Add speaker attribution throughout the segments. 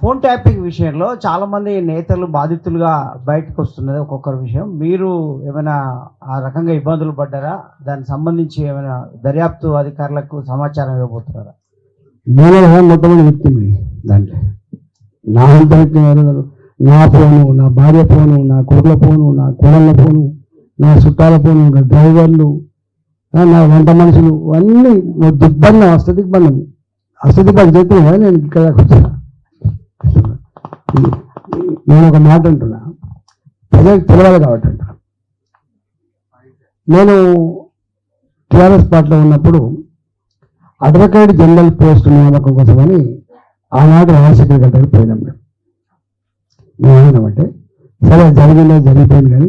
Speaker 1: Phone tapping విషయంలో చాలామంది నేతలు బాధితులుగా బయటకు వస్తున్నది ఒక్కొక్కరి విషయం. మీరు ఏమైనా ఆ రకంగా ఇబ్బందులు పడ్డారా? దానికి సంబంధించి ఏమైనా దర్యాప్తు అధికారులకు సమాచారం ఇవ్వబోతున్నారా?
Speaker 2: నేనే కదా మొట్టమొదటి వ్యక్తిని దాంట్లో. నా అంతరికి నా ఫోను నా భార్య ఫోను నా కొడుకుల ఫోను నా కోడళ్ళ ఫోను నా చుట్టాల ఫోను నా డ్రైవర్లు ఆ, నా వంట మనుషులు అన్నీ దిగ్బంధం అష్టదిగ్బంధం అష్టదిగ్బంధం చేస్తే నేను ఇక్కడ కూర్చున్నా నేను ఒక మాట అంటున్నా. ప్రజలకు తెలవాలి కాబట్టి అంటున్నా. నేను టీఆర్ఎస్ పార్టీలో ఉన్నప్పుడు అడ్వకేట్ జనరల్ పోస్ట్ నియామకం కోసమని ఆనాడు రాజశేఖర్ గడ్డకి పోయినాం మేము. మేము ఏమన్నామంటే సరే జరిగిందో జరిగిపోయింది కానీ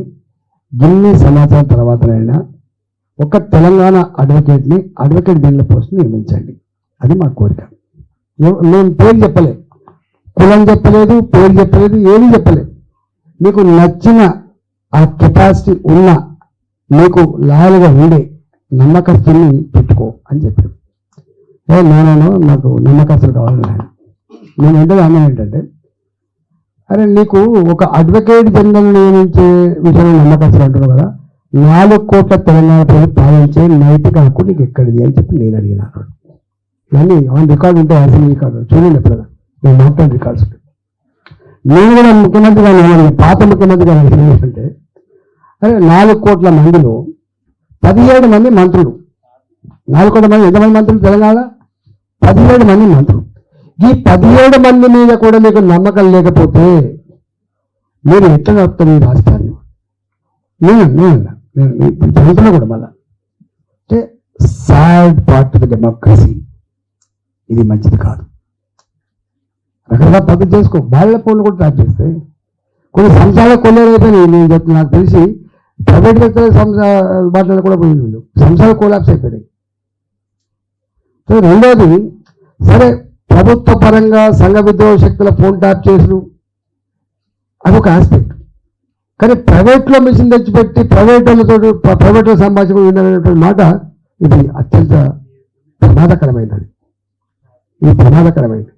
Speaker 2: గిన్ని సమాచారం తర్వాతనైనా ఒక తెలంగాణ అడ్వకేట్ని అడ్వకేట్ జనరల్ పోస్ట్ని నియమించండి. అది మా కోరిక. మేము పేరు చెప్పలే. కులం చెప్పలేదు పేరు చెప్పలేదు ఏమీ చెప్పలేదు. మీకు నచ్చిన ఆ కెపాసిటీ ఉన్న మీకు లాయల్గా ఉండే నమ్మకస్తుని పెట్టుకో అని చెప్పారు. ఏ నేనేనో నాకు నమ్మకస్తులు కావాలి నేను అంటే ఏంటంటే అరే నీకు ఒక అడ్వకేట్ జనరల్ నియమించే విషయంలో నమ్మకస్తులు అంటున్నావు కదా నాలుగు కోట్ల తెలంగాణ ప్రజలు పాలించే నైతిక హక్కు నీకు ఎక్కడిది అని చెప్పి నేను అడిగినాను ఇవన్నీ ఆన్ రికార్డు ఉంటే అసలు రికార్డు. చూడండి ఎప్పుడైనా. నేను మాట్లాడిన రికార్డ్స్ నేను కూడా ముఖ్యమంత్రిగా పాత ముఖ్యమంత్రిగా ఏంటంటే అరే నాలుగు కోట్ల మందిలో పదిహేడు మంది మంత్రులు. నాలుగు కోట్ల మంది ఎంతమంది మంత్రులు తెలంగాణ? పదిహేడు మంది మంత్రులు. ఈ పదిహేడు మంది మీద కూడా మీకు నమ్మకం లేకపోతే మీరు ఎట్లా నడుపుతారు ఈ రాష్ట్రాన్ని? నేను నేను చదువుతున్నా కూడా మళ్ళా. అంటే సాడ్ పార్ట్ ఆఫ్ డెమోక్రసీ. ఇది మంచిది కాదు. రకరకాల పద్ధతి చేసుకో. వాళ్ళ ఫోన్లు కూడా ట్రాక్ చేస్తాయి కొన్ని సంస్థల కొల్లేరు అయిపోయినాయి నేను చెప్తున్నా నాకు తెలిసి ప్రైవేట్ వ్యక్తుల సంస్థ కూడా పోయింది వీళ్ళు. సంస్థలు కోలాప్స్ అయిపోయినాయి. సో రెండోది సరే ప్రభుత్వ పరంగా సంఘ విద్రోహ శక్తుల ఫోన్ ట్యాప్ చేసుడు అదొక ఆస్పెక్ట్ కానీ ప్రైవేట్లో మిషన్ తెచ్చిపెట్టి ప్రైవేట్ వాళ్ళతో ప్రైవేట్లో సంభాషణ వినాలనేటువంటి మాట ఇది అత్యంత ప్రమాదకరమైనది. ఇది ప్రమాదకరమైనది.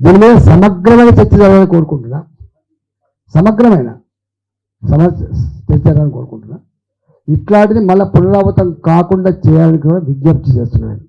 Speaker 2: దీని మీద సమగ్రమైన చర్చ జరగాలని కోరుకుంటున్నా. సమగ్రమైన. సమ చర్చ జరగాలని కోరుకుంటున్నా. ఇట్లాంటిది మళ్ళీ పునరావృతం కాకుండా చేయాలని కూడా విజ్ఞప్తి చేస్తున్నాను.